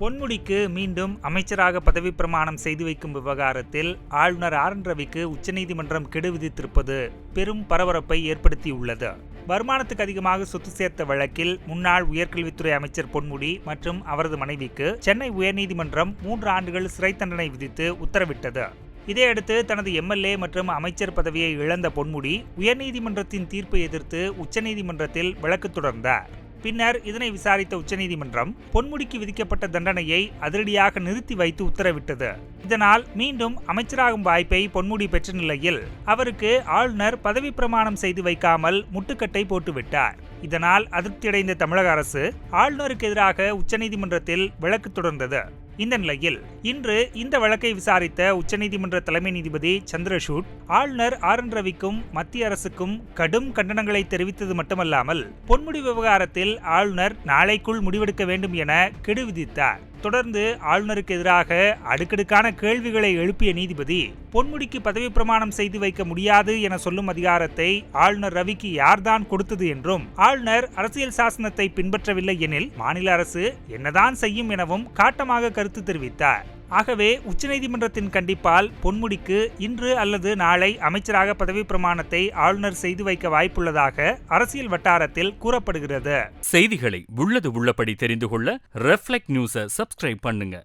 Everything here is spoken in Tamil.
பொன்முடிக்கு மீண்டும் அமைச்சராக பதவி பிரமாணம் செய்து வைக்கும் விவகாரத்தில் ஆளுநர் ஆர் என் ரவிக்கு உச்சநீதிமன்றம் கெடு விதித்திருப்பது பெரும் பரபரப்பை ஏற்படுத்தியுள்ளது. வருமானத்துக்கு அதிகமாக சொத்து சேர்த்த வழக்கில் முன்னாள் உயர்கல்வித்துறை அமைச்சர் பொன்முடி மற்றும் அவரது மனைவிக்கு சென்னை உயர்நீதிமன்றம் மூன்று ஆண்டுகள் சிறை தண்டனை விதித்து உத்தரவிட்டது. இதையடுத்து தனது எம்எல்ஏ மற்றும் அமைச்சர் பதவியை இழந்த பொன்முடி உயர்நீதிமன்றத்தின் தீர்ப்பை எதிர்த்து உச்சநீதிமன்றத்தில் வழக்கு தொடர்ந்தார். பின்னர் இதனை விசாரித்த உச்சநீதிமன்றம் பொன்முடிக்கு விதிக்கப்பட்ட தண்டனையை அதிரடியாக நிறுத்தி வைத்து உத்தரவிட்டது. இதனால் மீண்டும் அமைச்சராகும் வாய்ப்பை பொன்முடி பெற்ற நிலையில் அவருக்கு ஆளுநர் பதவி பிரமாணம் செய்து வைக்காமல் முட்டுக்கட்டை போட்டுவிட்டார். இதனால் அதிருப்தியடைந்த தமிழக அரசு ஆளுநருக்கு எதிராக உச்சநீதிமன்றத்தில் வழக்கு தொடர்ந்தது. இந்த நிலையில் இன்று இந்த வழக்கை விசாரித்த உச்சநீதிமன்ற தலைமை நீதிபதி சந்திரசூட் ஆளுநர் ஆர் என் ரவிக்கும் மத்திய அரசுக்கும் கடும் கண்டனங்களை தெரிவித்தது மட்டுமல்லாமல் பொன்முடி விவகாரத்தில் ஆளுநர் நாளைக்குள் முடிவெடுக்க வேண்டும் என கெடு விதித்தார் தொடர்ந்து ஆளுநருக்கு எதிராக அடுக்கடுக்கான கேள்விகளை எழுப்பிய நீதிபதி பொன்முடிக்கு பதவி பிரமாணம் செய்து வைக்க முடியாது என சொல்லும் அதிகாரத்தை ஆளுநர் ரவிக்கு யார்தான் கொடுத்தது என்றும் ஆளுநர் அரசியல் சாசனத்தை பின்பற்றவில்லை எனில் மாநில அரசு என்னதான் செய்யும் எனவும் காட்டமாக கருத்து தெரிவித்தார். ஆகவே உச்சநீதிமன்றத்தின் கண்டிப்பால் பொன்முடிக்கு இன்று அல்லது நாளை அமைச்சராக பதவி பிரமாணத்தை ஆளுநர் செய்து வைக்க வாய்ப்புள்ளதாக அரசியல் வட்டாரத்தில் கூறப்படுகிறது. செய்திகளை உள்ளது உள்ளபடி தெரிந்து கொள்ள ரெஃப்ளெக்ட் நியூஸை சப்ஸ்கிரைப் பண்ணுங்க.